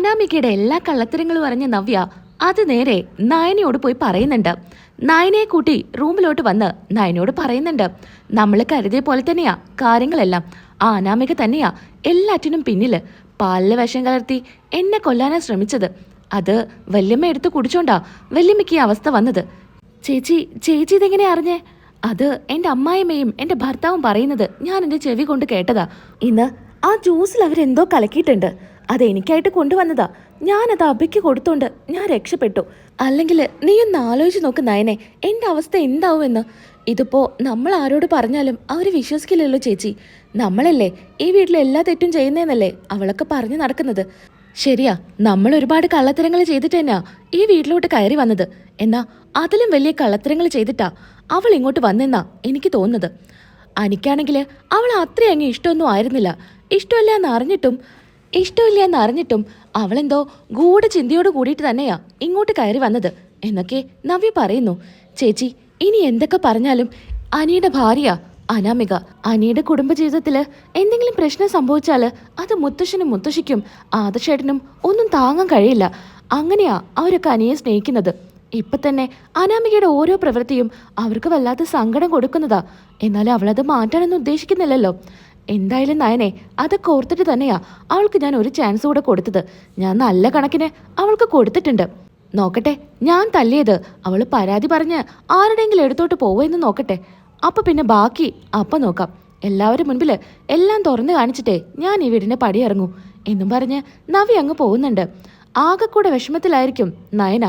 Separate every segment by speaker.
Speaker 1: അനാമികയുടെ എല്ലാ കള്ളത്തരങ്ങളും അറിഞ്ഞ നവ്യ അത് നേരെ നയനയോട് പോയി പറയുന്നുണ്ട്. നയനയെ കൂട്ടി റൂമിലോട്ട് വന്ന് നയനയോട് പറയുന്നുണ്ട്. നമ്മൾ കരുതിയ പോലെ തന്നെയാ കാര്യങ്ങളെല്ലാം. ആ അനാമിക തന്നെയാ എല്ലാറ്റിനും പിന്നിൽ. പാലിലെ വിഷം കലർത്തി എന്നെ കൊല്ലാനാ ശ്രമിച്ചത്. അത് വല്യമ്മ എടുത്ത് കുടിച്ചോണ്ടാ വല്യമ്മയ്ക്ക് ഈ അവസ്ഥ വന്നത്. ചേച്ചി ചേച്ചി ഇതെങ്ങനെ അറിഞ്ഞേ? അത് എന്റെ അമ്മായിമ്മയും എന്റെ ഭർത്താവും പറയുന്നത് ഞാൻ എന്റെ ചെവി കൊണ്ട് കേട്ടതാ. ഇന്ന് ആ ജ്യൂസിൽ അവരെന്തോ കലക്കിയിട്ടുണ്ട്. അത് എനിക്കായിട്ട് കൊണ്ടുവന്നതാ. ഞാനത് അബയ്ക്ക് കൊടുത്തോണ്ട് ഞാൻ രക്ഷപ്പെട്ടു. അല്ലെങ്കിൽ നീ ഒന്ന് ആലോചിച്ച് നോക്ക് നയനെ എന്റെ അവസ്ഥ എന്താവുമെന്ന്. ഇതിപ്പോ നമ്മൾ ആരോട് പറഞ്ഞാലും അവർ വിശ്വസിക്കില്ലല്ലോ ചേച്ചി. നമ്മളല്ലേ ഈ വീട്ടിൽ എല്ലാ തെറ്റും ചെയ്യുന്നതെന്നല്ലേ അവളൊക്കെ പറഞ്ഞു നടക്കുന്നത്. ശരിയാ നമ്മൾ ഒരുപാട് കള്ളത്തരങ്ങൾ ചെയ്തിട്ട് തന്നെയാ ഈ വീട്ടിലോട്ട് കയറി വന്നത്. എന്നാ അതിലും വലിയ കള്ളത്തരങ്ങൾ ചെയ്തിട്ടാ അവൾ ഇങ്ങോട്ട് വന്നെന്നാ എനിക്ക് തോന്നുന്നത്. അനിക്കാണെങ്കിൽ അവൾ അത്രയും അങ്ങ് ഇഷ്ടമൊന്നും ആയിരുന്നില്ല. ഇഷ്ടമല്ല എന്ന് അറിഞ്ഞിട്ടും ഇഷ്ടമില്ല എന്ന് അറിഞ്ഞിട്ടും അവളെന്തോ ഗൂഢചിന്തയോട് കൂടിയിട്ട് തന്നെയാ ഇങ്ങോട്ട് കയറി വന്നത്. എന്നൊക്കെ നവ്യ പറയുന്നു. ചേച്ചി ഇനി എന്തൊക്കെ പറഞ്ഞാലും അനിയുടെ ഭാര്യ അനാമിക അനിയുടെ കുടുംബജീവിതത്തിൽ എന്തെങ്കിലും പ്രശ്നം സംഭവിച്ചാൽ അത് മുത്തശ്ശനും മുത്തശ്ശിക്കും ആദർശേട്ടനും ഒന്നും താങ്ങാൻ കഴിയില്ല. അങ്ങനെയാ അവരൊക്കെ അനിയെ സ്നേഹിക്കുന്നത്. ഇപ്പൊ തന്നെ അനാമികയുടെ ഓരോ പ്രവൃത്തിയും അവർക്ക് വല്ലാത്ത സങ്കടം കൊടുക്കുന്നതാ. എന്നാൽ അവളത് മാറ്റാനൊന്നും ഉദ്ദേശിക്കുന്നില്ലല്ലോ. എന്തായാലും നയനെ അതൊക്കെ ഓർത്തിട്ട് തന്നെയാ അവൾക്ക് ഞാൻ ഒരു ചാൻസ് കൂടെ കൊടുത്തത്. ഞാൻ നല്ല കണക്കിന് അവൾക്ക് കൊടുത്തിട്ടുണ്ട്. നോക്കട്ടെ ഞാൻ തല്ലിയത്. അവൾ പരാതി പറഞ്ഞ് ആരുടെയെങ്കിലും എടുത്തോട്ട് പോവുമെന്ന് നോക്കട്ടെ. അപ്പൊ പിന്നെ ബാക്കി അപ്പം നോക്കാം. എല്ലാവരും മുൻപിൽ എല്ലാം തുറന്നു കാണിച്ചിട്ടേ ഞാൻ ഈ വീടിന്റെ പടിയിറങ്ങൂ എന്നും പറഞ്ഞ് നവി അങ്ങ് പോകുന്നുണ്ട്. ആകെ കൂടെ വിഷമത്തിലായിരിക്കും നയന.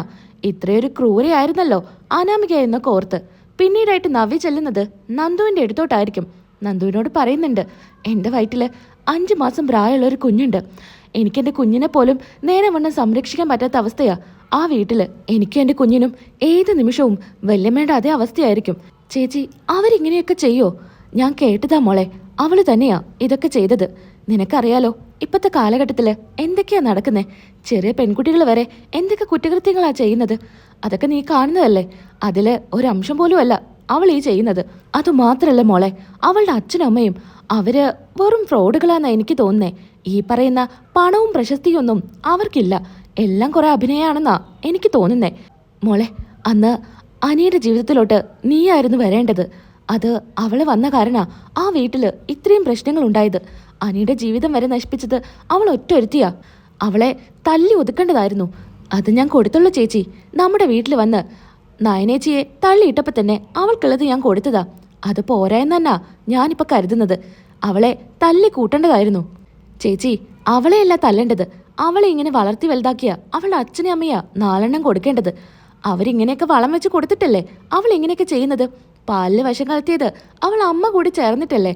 Speaker 1: ഇത്രയൊരു ക്രൂരയായിരുന്നല്ലോ അനാമിക എന്നൊക്കെ ഓർത്ത്. പിന്നീടായിട്ട് നവി ചെല്ലുന്നത് നന്ദുവിന്റെ അടുത്തോട്ടായിരിക്കും. നന്ദുവിനോട് പറയുന്നുണ്ട് എന്റെ വയറ്റിൽ അഞ്ച് മാസം പ്രായമുള്ള ഒരു കുഞ്ഞുണ്ട്. എനിക്കെന്റെ കുഞ്ഞിനെ പോലും നേരെ വണ്ണം സംരക്ഷിക്കാൻ പറ്റാത്ത അവസ്ഥയാ. ആ വീട്ടിൽ എനിക്കും എന്റെ കുഞ്ഞിനും ഏത് നിമിഷവും വല്യമ്മയുടെ അതേ അവസ്ഥയായിരിക്കും. ചേച്ചി അവരിങ്ങനെയൊക്കെ ചെയ്യോ? ഞാൻ കേട്ടതാ മോളെ അവൾ തന്നെയാ ഇതൊക്കെ ചെയ്തത്. നിനക്കറിയാലോ ഇപ്പത്തെ കാലഘട്ടത്തിൽ എന്തൊക്കെയാ നടക്കുന്നത് ചെറിയ പെൺകുട്ടികൾ വരെ എന്തൊക്കെ കുറ്റകൃത്യങ്ങളാ ചെയ്യുന്നത്? അതൊക്കെ നീ കാണുന്നതല്ലേ? അതിൽ ഒരംശം പോലും അല്ല അവൾ ഈ ചെയ്യുന്നത് അതുമാത്രല്ല മോളെ അവളുടെ അച്ഛനും അമ്മയും അവർ വെറും ഫ്രോഡുകളാണെന്ന് എനിക്ക് തോന്നുന്നേ. ഈ പറയുന്ന പണവും പ്രശസ്തിയൊന്നും അവർക്കില്ല. എല്ലാം കുറെ അഭിനയമാണെന്നാ എനിക്ക് തോന്നുന്നേ. മോളെ അന്ന് അനിയുടെ ജീവിതത്തിലോട്ട് നീയായിരുന്നു വരേണ്ടത്. അത് അവൾ വന്ന കാരണ ആ വീട്ടിൽ ഇത്രയും പ്രശ്നങ്ങൾ ഉണ്ടായത് അനിയുടെ ജീവിതം വരെ നശിപ്പിച്ചത് അവൾ ഒറ്റൊരുത്തിയാ. അവളെ തല്ലി ഒതുക്കേണ്ടതായിരുന്നു. അത് ഞാൻ കൊടുത്തുള്ള ചേച്ചി. നമ്മുടെ വീട്ടിൽ വന്ന് നയനേച്ചിയെ തള്ളിയിട്ടപ്പോ തന്നെ അവൾക്കുള്ളത് ഞാൻ കൊടുത്തതാ. അത് പോരായെന്ന് ഞാനിപ്പോ കരുതുന്നത്. അവളെ തല്ലി കൂട്ടേണ്ടതായിരുന്നു. ചേച്ചി അവളെയല്ല തല്ലേണ്ടത്. അവളെ ഇങ്ങനെ വളർത്തി വലുതാക്കിയ അവളുടെ അച്ഛനും അമ്മയാ നാലെണ്ണം കൊടുക്കേണ്ടത്. അവരിങ്ങനെയൊക്കെ വളം വെച്ച് കൊടുത്തിട്ടല്ലേ അവൾ ഇങ്ങനെയൊക്കെ ചെയ്യുന്നത്? പാലിൽ വശം കലർത്തിയത് അവൾ അമ്മ കൂടി ചേർന്നിട്ടല്ലേ?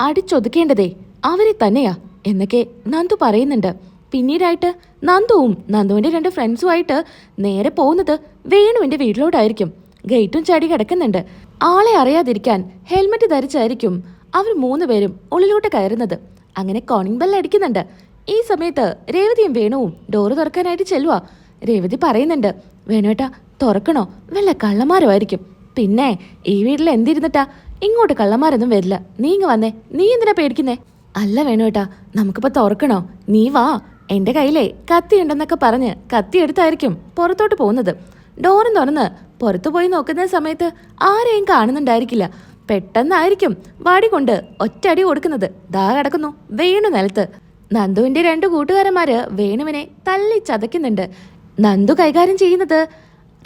Speaker 1: അടിച്ചൊതുക്കേണ്ടതേ അവരെ തന്നെയാ എന്നൊക്കെ നന്ദു പറയുന്നുണ്ട്. പിന്നീടായിട്ട് നന്ദുവും നന്ദുവിന്റെ രണ്ട് ഫ്രണ്ട്സുമായിട്ട് നേരെ പോകുന്നത് വേണുവിന്റെ വീട്ടിലോട്ടായിരിക്കും. ഗേറ്റും ചാടി കിടക്കുന്നുണ്ട്. ആളെ അറിയാതിരിക്കാൻ ഹെൽമെറ്റ് ധരിച്ചായിരിക്കും അവർ മൂന്ന് പേരും ഉള്ളിലോട്ട് കയറുന്നത്. അങ്ങനെ കോണിംഗ് ബെൽ അടിക്കുന്നുണ്ട്. ഈ സമയത്ത് രേവതിയും വേണുവും ഡോറ് തുറക്കാനായിട്ട് ചെല്ലുക രേവതി പറയുന്നുണ്ട് വേണുവേട്ടാ തുറക്കണോ? വല്ല കള്ളന്മാരുമായിരിക്കും. പിന്നെ ഈ വീട്ടിൽ എന്തിരുന്നിട്ടാ? ഇങ്ങോട്ട് കള്ളന്മാരൊന്നും വരില്ല. നീ ഇങ്ങ് വന്നേ. നീ എന്തിനാ പേടിക്കുന്നേ? അല്ല വേണുവേട്ടാ നമുക്കിപ്പോ തുറക്കണോ? നീ വാ. എന്റെ കയ്യിലെ കത്തി ഉണ്ടെന്നൊക്കെ പറഞ്ഞ് കത്തി എടുത്തായിരിക്കും പുറത്തോട്ട് പോകുന്നത്. ഡോറും തുറന്ന് പുറത്തു പോയി നോക്കുന്ന സമയത്ത് ആരെയും കാണുന്നുണ്ടായിരിക്കില്ല. പെട്ടെന്നായിരിക്കും വാടി കൊണ്ട് ഒറ്റടി കൊടുക്കുന്നത്. ദാ കിടക്കുന്നു വേണു നിലത്ത്. നന്ദുവിന്റെ രണ്ട് കൂട്ടുകാരന്മാര് വേണുവിനെ തള്ളി ചതയ്ക്കുന്നുണ്ട്. നന്ദു കൈകാര്യം ചെയ്യുന്നത്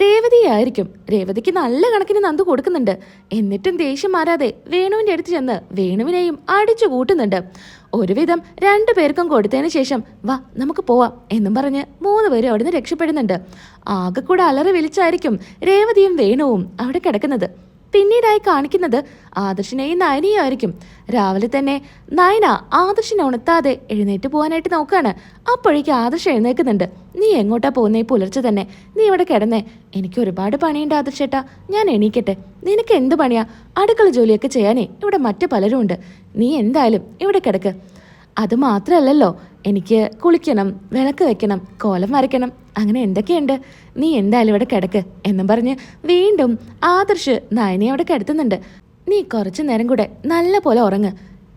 Speaker 1: രേവതിയായിരിക്കും. രേവതിക്ക് നല്ല കണക്കിന് നന്ദു കൊടുക്കുന്നുണ്ട്. എന്നിട്ടും ദേഷ്യം മാറാതെ വേണുവിന്റെ അടുത്ത് ചെന്ന് വേണുവിനെയും അടിച്ചു കൂട്ടുന്നുണ്ട് ഒരുവിധം രണ്ടു പേർക്കും കൊടുത്തതിന് ശേഷം വാ നമുക്ക് പോവാം എന്നും പറഞ്ഞ് മൂന്ന് പേരും അവിടുന്ന് രക്ഷപ്പെടുന്നുണ്ട്. ആകെ കൂടെ അലറി വിളിച്ചായിരിക്കും രേവതിയും വേണുവും അവിടെ കിടക്കുന്നത്. പിന്നീടായി കാണിക്കുന്നത് ആദർശിനെയും നയനയും ആയിരിക്കും. രാവിലെ തന്നെ നയന ആദർശിനെ ഉണർത്താതെ എഴുന്നേറ്റ് പോകാനായിട്ട് നോക്കാണ് അപ്പോഴേക്ക് ആദർശ് എഴുന്നേൽക്കുന്നുണ്ട്. നീ എങ്ങോട്ടാ പോകുന്നേ? പുലർച്ചെ തന്നെ. നീ ഇവിടെ കിടന്നേ. എനിക്ക് ഒരുപാട് പണിയുണ്ട് ആദർശേട്ടാ ഞാൻ എണീക്കട്ടെ. നിനക്ക് എന്ത് പണിയാ? അടുക്കള ജോലിയൊക്കെ ചെയ്യാനേ. ഇവിടെ മറ്റു പലരും ഉണ്ട് നീ എന്തായാലും ഇവിടെ കിടക്ക്. അത് മാത്രമല്ലല്ലോ എനിക്ക് കുളിക്കണം വിളക്ക് വെക്കണം കോലം വരയ്ക്കണം അങ്ങനെ എന്തൊക്കെയുണ്ട്? നീ എന്തായാലും ഇവിടെ കിടക്ക് എന്നും പറഞ്ഞ് വീണ്ടും ആദർശ് നയനെ അവിടെ കിടത്തുന്നുണ്ട്. നീ കുറച്ചു നേരം കൂടെ നല്ല പോലെ ഉറങ്ങ്.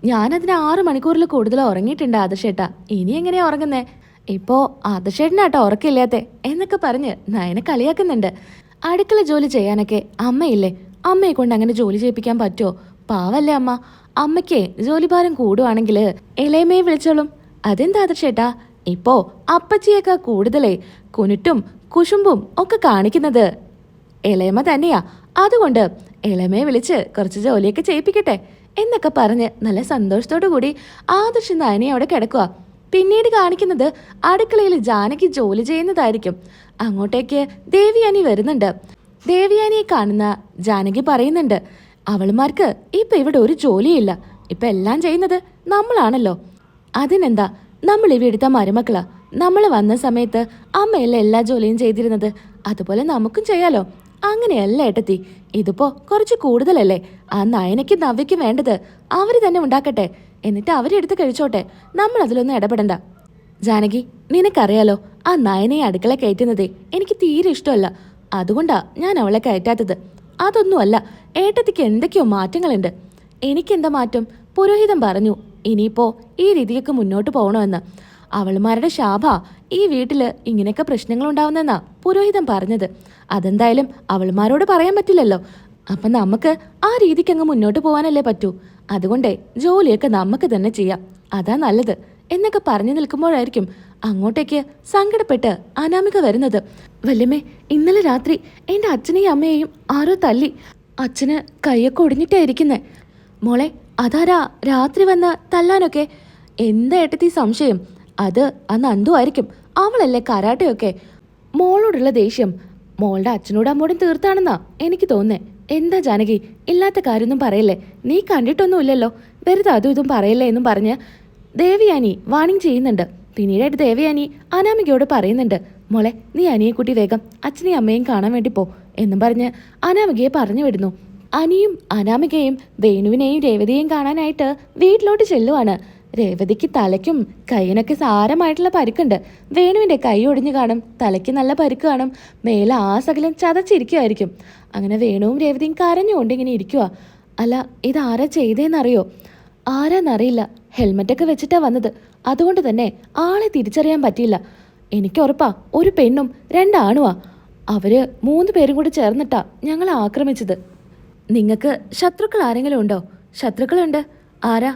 Speaker 1: ഞാനതിന് ആറ് മണിക്കൂറിൽ കൂടുതൽ ഉറങ്ങിയിട്ടുണ്ട് ആദർശേട്ടാ. ഇനി എങ്ങനെയാ ഉറങ്ങുന്നേ? ഇപ്പോ ആദർശേട്ടനാട്ടോ ഉറക്കില്ലാത്തെ എന്നൊക്കെ പറഞ്ഞ് നയനെ കളിയാക്കുന്നുണ്ട്. അടുക്കള ജോലി ചെയ്യാനൊക്കെ അമ്മയില്ലേ? അമ്മയെ കൊണ്ട് അങ്ങനെ ജോലി ചെയ്യിപ്പിക്കാൻ പറ്റുമോ പാവല്ലേ അമ്മ? അമ്മയ്ക്ക് ജോലിഭാരം കൂടുവാണെങ്കിൽ ഇളയമ്മയെ വിളിച്ചോളും. അതെന്താ ചേട്ടാ? ഇപ്പോ അപ്പച്ചിയേക്കാ കൂടുതലേ കുനുറ്റും കുശുമ്പും ഒക്കെ കാണിക്കുന്നത്. ഇളയമ്മ തന്നെയാ. അതുകൊണ്ട് ഇളമയെ വിളിച്ച് കുറച്ച് ജോലിയൊക്കെ ചെയ്യിപ്പിക്കട്ടെ എന്നൊക്കെ പറഞ്ഞ് നല്ല സന്തോഷത്തോടു കൂടി ആദർശ് നയനെ അവിടെ കിടക്കുക പിന്നീട് കാണിക്കുന്നത് അടുക്കളയിൽ ജാനകി ജോലി ചെയ്യുന്നതായിരിക്കും. അങ്ങോട്ടേക്ക് ദേവിയാനി വരുന്നുണ്ട്. ദേവിയാനിയെ കാണുന്ന ജാനകി പറയുന്നുണ്ട് അവളുമാർക്ക് ഇപ്പൊ ഇവിടെ ഒരു ജോലിയില്ല. ഇപ്പൊ എല്ലാം ചെയ്യുന്നത് നമ്മളാണല്ലോ. അതിനെന്താ? നമ്മൾ ഇവിടുത്തെ മരുമക്കളാ. നമ്മൾ വന്ന സമയത്ത് അമ്മയല്ല എല്ലാ ജോലിയും ചെയ്തിരുന്നത്. അതുപോലെ നമുക്കും ചെയ്യാലോ. അങ്ങനെയല്ല ഏട്ടത്തി. ഇതിപ്പോ കുറച്ച് കൂടുതലല്ലേ. ആ നയനയ്ക്ക് നവ്യയ്ക്ക് വേണ്ടത് അവർ തന്നെ ഉണ്ടാക്കട്ടെ. എന്നിട്ട് അവരെടുത്ത് കഴിച്ചോട്ടെ. നമ്മൾ അതിലൊന്നും ഇടപെടണ്ട. ജാനകി നിനക്കറിയാലോ ആ നയനയെ അടുക്കള കയറ്റുന്നതേ എനിക്ക് തീരെ ഇഷ്ടമല്ല. അതുകൊണ്ടാ ഞാൻ അവളെ കയറ്റാത്തത്. അതൊന്നുമല്ല. ഏട്ടത്തിക്ക് എന്തൊക്കെയോ മാറ്റങ്ങളുണ്ട്. എനിക്കെന്താ മാറ്റം? പുരോഹിതൻ പറഞ്ഞു ഇനിയിപ്പോ ഈ രീതിയൊക്കെ മുന്നോട്ട് പോകണമെന്ന്. അവൾമാരുടെ ശാപ ഈ വീട്ടിൽ ഇങ്ങനെയൊക്കെ പ്രശ്നങ്ങൾ ഉണ്ടാവുന്നെന്നാ പുരോഹിതൻ പറഞ്ഞത്. അതെന്തായാലും അവൾമാരോട് പറയാൻ പറ്റില്ലല്ലോ. അപ്പൊ നമുക്ക് ആ രീതിക്ക് അങ്ങ് മുന്നോട്ട് പോകാനല്ലേ പറ്റൂ. അതുകൊണ്ടേ ജോലിയൊക്കെ നമുക്ക് തന്നെ ചെയ്യാം. അതാ നല്ലത്. എന്നൊക്കെ പറഞ്ഞു നിൽക്കുമ്പോഴായിരിക്കും അങ്ങോട്ടേക്ക് സങ്കടപ്പെട്ട് അനാമിക വരുന്നത്. വല്യമ്മേ ഇന്നലെ രാത്രി എന്റെ അച്ഛനെയും അമ്മയെയും ആരോ തല്ലി. അച്ഛന് കൈയൊക്കെ ഒടിഞ്ഞിട്ടായിരിക്കുന്നേ. മോളെ അതാരാ രാത്രി വന്ന് തല്ലാനൊക്കെ? എന്താ ഏട്ടത്തി സംശയം? അത് അന്ന് അന്തു ആയിരിക്കും. അവളല്ലേ കരാട്ടയൊക്കെ? മോളോടുള്ള ദേഷ്യം. മോളുടെ അച്ഛനോട് അമ്മോടും തീർത്താണെന്നാ എനിക്ക് തോന്നേ എന്താ ജാനകി ഇല്ലാത്ത കാര്യമൊന്നും പറയല്ലേ? നീ കണ്ടിട്ടൊന്നുമില്ലല്ലോ. വെറുതെ അതും ഇതും പറയല്ലേ എന്നും പറഞ്ഞ് ദേവിയാനി വാണിംഗ് ചെയ്യുന്നുണ്ട്. പിന്നീടായിട്ട് ദേവയാനി അനാമികയോട് പറയുന്നുണ്ട് മോളെ നീ അനിയെ കൂട്ടി വേഗം അച്ഛനെയും അമ്മയും കാണാൻ വേണ്ടി പോ എന്നും പറഞ്ഞ് അനാമികയെ പറഞ്ഞു വിടുന്നു. അനിയും അനാമികയും വേണുവിനെയും രേവതിയെയും കാണാനായിട്ട് വീട്ടിലോട്ട് ചെല്ലുവാണ്. രേവതിക്ക് തലയ്ക്കും കൈയിനൊക്കെ സാരമായിട്ടുള്ള പരിക്കുണ്ട്. വേണുവിന്റെ കൈ ഒടിഞ്ഞു കാണും തലയ്ക്ക് നല്ല പരിക്ക് കാണും. മേലെ ആ സകലം ചതച്ചിരിക്കുമായിരിക്കും അങ്ങനെ വേണുവും രേവതിയും കരഞ്ഞുകൊണ്ട് ഇങ്ങനെ ഇരിക്കുക അല്ല ഇതാരാ ചെയ്തേന്നറിയോ? ആരാന്നറിയില്ല. ഹെൽമെറ്റൊക്കെ വെച്ചിട്ടാ വന്നത്. അതുകൊണ്ട് തന്നെ ആളെ തിരിച്ചറിയാൻ പറ്റിയില്ല. എനിക്ക് ഉറപ്പാ ഒരു പെണ്ണും രണ്ടാണുവാ. അവർ മൂന്ന് പേരും കൂടി ചേർന്നിട്ടാ ഞങ്ങളെ ആക്രമിച്ചത്. നിങ്ങൾക്ക് ശത്രുക്കൾ ആരെങ്കിലും ഉണ്ടോ? ശത്രുക്കളുണ്ട്. ആരാ?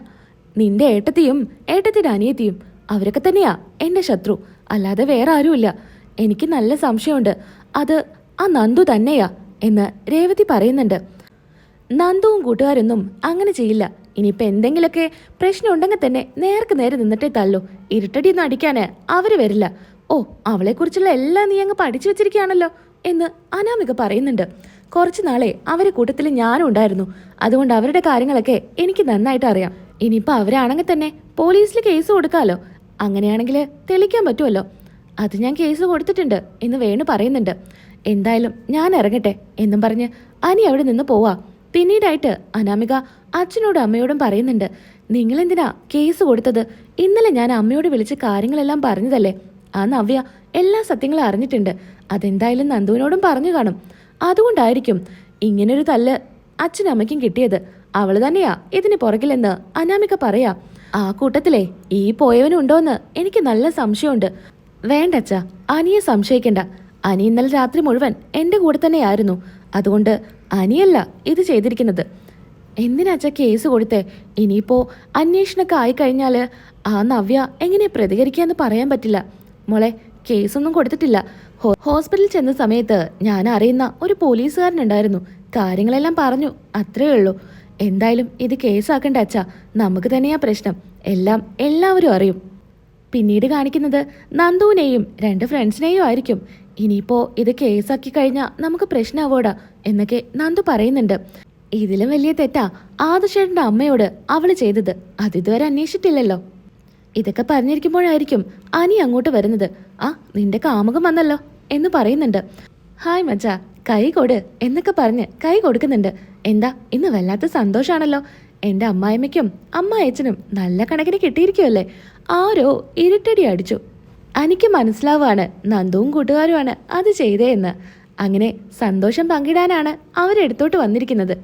Speaker 1: നിന്റെ ഏട്ടത്തിയും ഏട്ടത്തിന്റെ അനിയത്തിയും. അവരൊക്കെ തന്നെയാ എന്റെ ശത്രു. അല്ലാതെ വേറെ ആരുമില്ല. എനിക്ക് നല്ല സംശയമുണ്ട്. അത് ആ നന്ദു തന്നെയാ എന്ന് രേവതി പറയുന്നുണ്ട്. നന്ദുവും കൂട്ടുകാരൊന്നും അങ്ങനെ ചെയ്യില്ല. ഇനിയിപ്പോ എന്തെങ്കിലുമൊക്കെ പ്രശ്നം ഉണ്ടെങ്കിൽ തന്നെ നേർക്ക് നേരെ നിന്നിട്ടേ തള്ളൂ. ഇരുട്ടടിയൊന്നും അടിക്കാന് അവർ വരില്ല. ഓ അവളെക്കുറിച്ചുള്ള എല്ലാം നീ അങ്ങ് പഠിച്ചു വെച്ചിരിക്കുകയാണല്ലോ എന്ന് അനാമിക പറയുന്നുണ്ട്. കുറച്ച് നാളെ അവരെ കൂട്ടത്തിൽ ഞാനും ഉണ്ടായിരുന്നു. അതുകൊണ്ട് അവരുടെ കാര്യങ്ങളൊക്കെ എനിക്ക് നന്നായിട്ട് അറിയാം. ഇനിയിപ്പോൾ അവരാണെങ്കിൽ തന്നെ പോലീസിൽ കേസ് കൊടുക്കാമല്ലോ അങ്ങനെയാണെങ്കിൽ തെളിക്കാൻ പറ്റുമല്ലോ. അത് ഞാൻ കേസ് കൊടുത്തിട്ടുണ്ട് എന്ന് വേണു പറയുന്നുണ്ട്. എന്തായാലും ഞാൻ ഇറങ്ങട്ടെ എന്നും പറഞ്ഞ് അനി അവിടെ നിന്ന് പോവാ. പിന്നീടായിട്ട് അനാമിക അച്ഛനോടും അമ്മയോടും പറയുന്നുണ്ട് നിങ്ങൾ എന്തിനാ കേസ് കൊടുത്തത്? ഇന്നലെ ഞാൻ അമ്മയോട് വിളിച്ച് കാര്യങ്ങളെല്ലാം പറഞ്ഞതല്ലേ? ആ നവ്യ എല്ലാ സത്യങ്ങളും അറിഞ്ഞിട്ടുണ്ട്. അതെന്തായാലും നന്ദുവിനോടും പറഞ്ഞു കാണും. അതുകൊണ്ടായിരിക്കും ഇങ്ങനൊരു തല്ല് അച്ഛനും അമ്മയ്ക്കും കിട്ടിയത്. അവൾ തന്നെയാ ഇതിന് പുറകിലെന്ന് അനാമിക പറയാ. ആ കൂട്ടത്തിലെ ഈ പോയവനുണ്ടോന്ന് എനിക്ക് നല്ല സംശയമുണ്ട്. വേണ്ടച്ച അനിയെ സംശയിക്കണ്ട. അനി ഇന്നലെ രാത്രി മുഴുവൻ എന്റെ കൂടെ തന്നെയായിരുന്നു. അതുകൊണ്ട് അനിയല്ല ഇത് ചെയ്തിരിക്കുന്നത്. എന്തിനാച്ച കേസ് കൊടുത്തേ? ഇനിയിപ്പോ അന്വേഷണമൊക്കെ ആയിക്കഴിഞ്ഞാൽ ആ നവ്യ എങ്ങനെ പ്രതികരിക്കാന്ന് പറയാൻ പറ്റില്ല. മോളെ കേസൊന്നും കൊടുത്തിട്ടില്ല. ഹോസ്പിറ്റലിൽ ചെന്ന സമയത്ത് ഞാൻ അറിയുന്ന ഒരു പോലീസുകാരനുണ്ടായിരുന്നു. കാര്യങ്ങളെല്ലാം പറഞ്ഞു അത്രേ ഉള്ളൂ. എന്തായാലും ഇത് കേസാക്കണ്ട അച്ഛ. നമുക്ക് തന്നെയാ പ്രശ്നം. എല്ലാം എല്ലാവരും അറിയും. പിന്നീട് കാണിക്കുന്നത് നന്ദുവിനെയും രണ്ട് ഫ്രണ്ട്സിനെയും ആയിരിക്കും. ഇനിയിപ്പോ ഇത് കേസാക്കി കഴിഞ്ഞാൽ നമുക്ക് പ്രശ്നമാവോടാ എന്നൊക്കെ നന്ദു പറയുന്നുണ്ട്. ഇതിലും വലിയ തെറ്റാ ആദർശേട്ടന്റെ അമ്മയോട് അവൾ ചെയ്തത്. അതിതുവരെ അന്വേഷിച്ചിട്ടില്ലല്ലോ. ഇതൊക്കെ പറഞ്ഞിരിക്കുമ്പോഴായിരിക്കും അനി അങ്ങോട്ട് വരുന്നത്. ആ നിന്റെ കാമുകം വന്നല്ലോ എന്ന് പറയുന്നുണ്ട്. ഹായ് മച്ച കൈ കൊട് എന്നൊക്കെ പറഞ്ഞ് കൈ കൊടുക്കുന്നുണ്ട്. എന്താ ഇന്ന് വല്ലാത്ത സന്തോഷാണല്ലോ. എന്റെ അമ്മായിമ്മയ്ക്കും അമ്മായച്ചനും നല്ല കണക്കിന് കിട്ടിയിരിക്കുമല്ലേ ആരോ ഇരുട്ടടി അടിച്ചു. എനിക്ക് മനസ്സിലാവാണ് നന്ദുവും കൂട്ടുകാരുമാണ് അത് ചെയ്തേ എന്ന്. അങ്ങനെ സന്തോഷം പങ്കിടാനാണ് അവരെടുത്തോട്ട് വന്നിരിക്കുന്നത്.